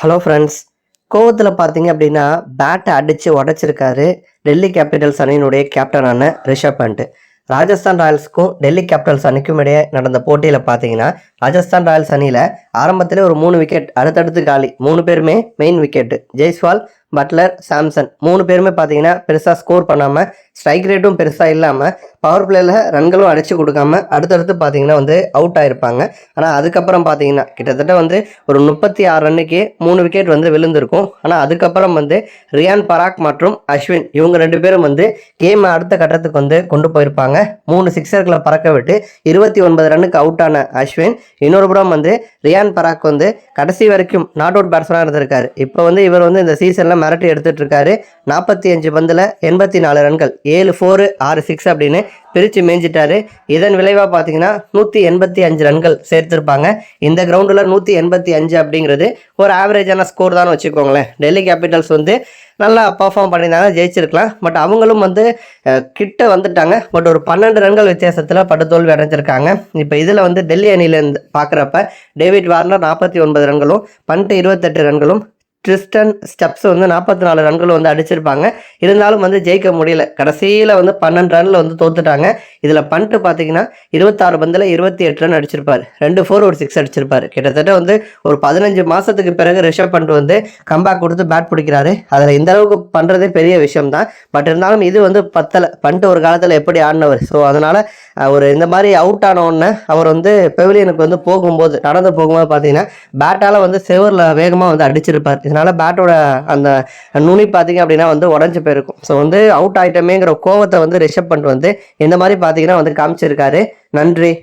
Hello friends கோவத்தில் பார்த்தீங்க அப்படின்னா பேட்டை அடித்து உடச்சிருக்காரு. டெல்லி கேபிட்டல்ஸ் அணியினுடைய கேப்டனான ரிஷப் பண்ட் ராஜஸ்தான் ராயல்ஸுக்கும் டெல்லி கேபிட்டல்ஸ் அணிக்கும் இடையே நடந்த போட்டியில் பார்த்தீங்கன்னா ராஜஸ்தான் ராயல்ஸ் அணியில் ஆரம்பத்தில் ஒரு மூணு விக்கெட் அடுத்தடுத்து காலி மூணு பேருமே main wicket Jaiswal Buttler Samson மூணு பேருமே பார்த்தீங்கன்னா பெருசாக ஸ்கோர் பண்ணாமல் ஸ்ட்ரைக் ரேட்டும் பெருசாக இல்லாமல் பவர் பிளேயில் ரன்களும் அடித்து கொடுக்காம அடுத்தடுத்து பார்த்தீங்கன்னா வந்து அவுட் ஆகிருப்பாங்க ஆனால் அதுக்கப்புறம் பார்த்தீங்கன்னா கிட்டத்தட்ட வந்து ஒரு முப்பத்தி ஆறு ரன்னுக்கு மூணு விக்கெட் வந்து விழுந்திருக்கும். ஆனால் அதுக்கப்புறம் வந்து ரியான் பராக் மற்றும் அஸ்வின் இவங்க ரெண்டு பேரும் வந்து கேம் அடுத்த கட்டத்துக்கு வந்து கொண்டு போயிருப்பாங்க. மூணு சிக்ஸர்களை பறக்க விட்டு இருபத்தி ஒன்பது ரன்னுக்கு அவுட் ஆன அஸ்வின் இன்னொரு புறம் வந்து ரியான் பராக் வந்து கடைசி வரைக்கும் நாட் அவுட் பேட்ஸ்மனாக இருந்திருக்காரு. இப்போ வந்து இவர் வந்து இந்த சீசனில் மிரட்டி எடுத்துட்டு இருக்காரு நாற்பத்தி அஞ்சு பந்தில் எண்பத்தி நாலு ரன்கள். ஏழு ஃபோரு ஆறு சிக்ஸ் அப்படின்னு பிரித்து மேய்ஞ்சிட்டாரு. இதன் விளைவாக பார்த்தீங்கன்னா நூற்றி எண்பத்தி அஞ்சு ரன்கள் சேர்த்துருப்பாங்க. இந்த கிரவுண்டில் நூற்றி எண்பத்தி அஞ்சு அப்படிங்கிறது ஒரு ஆவரேஜான ஸ்கோர் தான் வச்சுக்கோங்களேன். டெல்லி கேபிட்டல்ஸ் வந்து நல்லா பர்ஃபார்ம் பண்ணியிருந்தாங்க ஜெயிச்சிருக்கலாம். பட் அவங்களும் வந்து கிட்ட வந்துட்டாங்க. பட் ஒரு பன்னெண்டு ரன்கள் வித்தியாசத்தில் படுதோல்வி அடைஞ்சிருக்காங்க. இப்போ இதில் வந்து டெல்லி அணியிலேருந்து பார்க்குறப்ப டேவிட் வார்னர் நாற்பத்தி ஒன்பது ரன்களும் பண்ட்டு இருபத்தெட்டு ரன்களும் ட்ரிஸ்டன் ஸ்டெப்ஸ் வந்து நாற்பத்தி நாலு ரன்கள் வந்து அடிச்சிருப்பாங்க. இருந்தாலும் வந்து ஜெயிக்க முடியல. கடைசியில் வந்து பன்னெண்டு ரனில் வந்து தோத்துட்டாங்க. இதில் பண்ட்டு பார்த்தீங்கன்னா இருபத்தாறு பந்தில் இருபத்தி எட்டு ரன் அடிச்சிருப்பார் ரெண்டு ஃபோர் ஒரு சிக்ஸ் அடிச்சிருப்பார். கிட்டத்தட்ட வந்து ஒரு பதினஞ்சு மாதத்துக்கு பிறகு ரிஷப் பண்ட் வந்து கம்பேக் கொடுத்து பேட் பிடிக்கிறாரு. அதில் இந்த அளவுக்கு பண்ணுறதே பெரிய விஷயம் தான் பட் இருந்தாலும் இது வந்து பத்தலை. பண்ணிட்டு ஒரு காலத்தில் எப்படி ஆடினவர். ஸோ அதனால் ஒரு இந்த மாதிரி அவுட் ஆன உடனே அவர் வந்து பெவிலியனுக்கு வந்து போகும்போது நடந்து போகும்போது பார்த்தீங்கன்னா பேட்டால் வந்து செவரில் வேகமாக வந்து அடிச்சிருப்பார். இதனால் பேட்டோட அந்த நுனி பார்த்தீங்க அப்படின்னா வந்து உடஞ்சி போயிருக்கும். ஸோ வந்து அவுட் ஆகிட்டமேங்கிற கோவத்தை வந்து ரிஷப் பண்ட் வந்து இந்த மாதிரி பார்த்தீங்கன்னா வந்து காமிச்சிருக்காரு. நன்றி.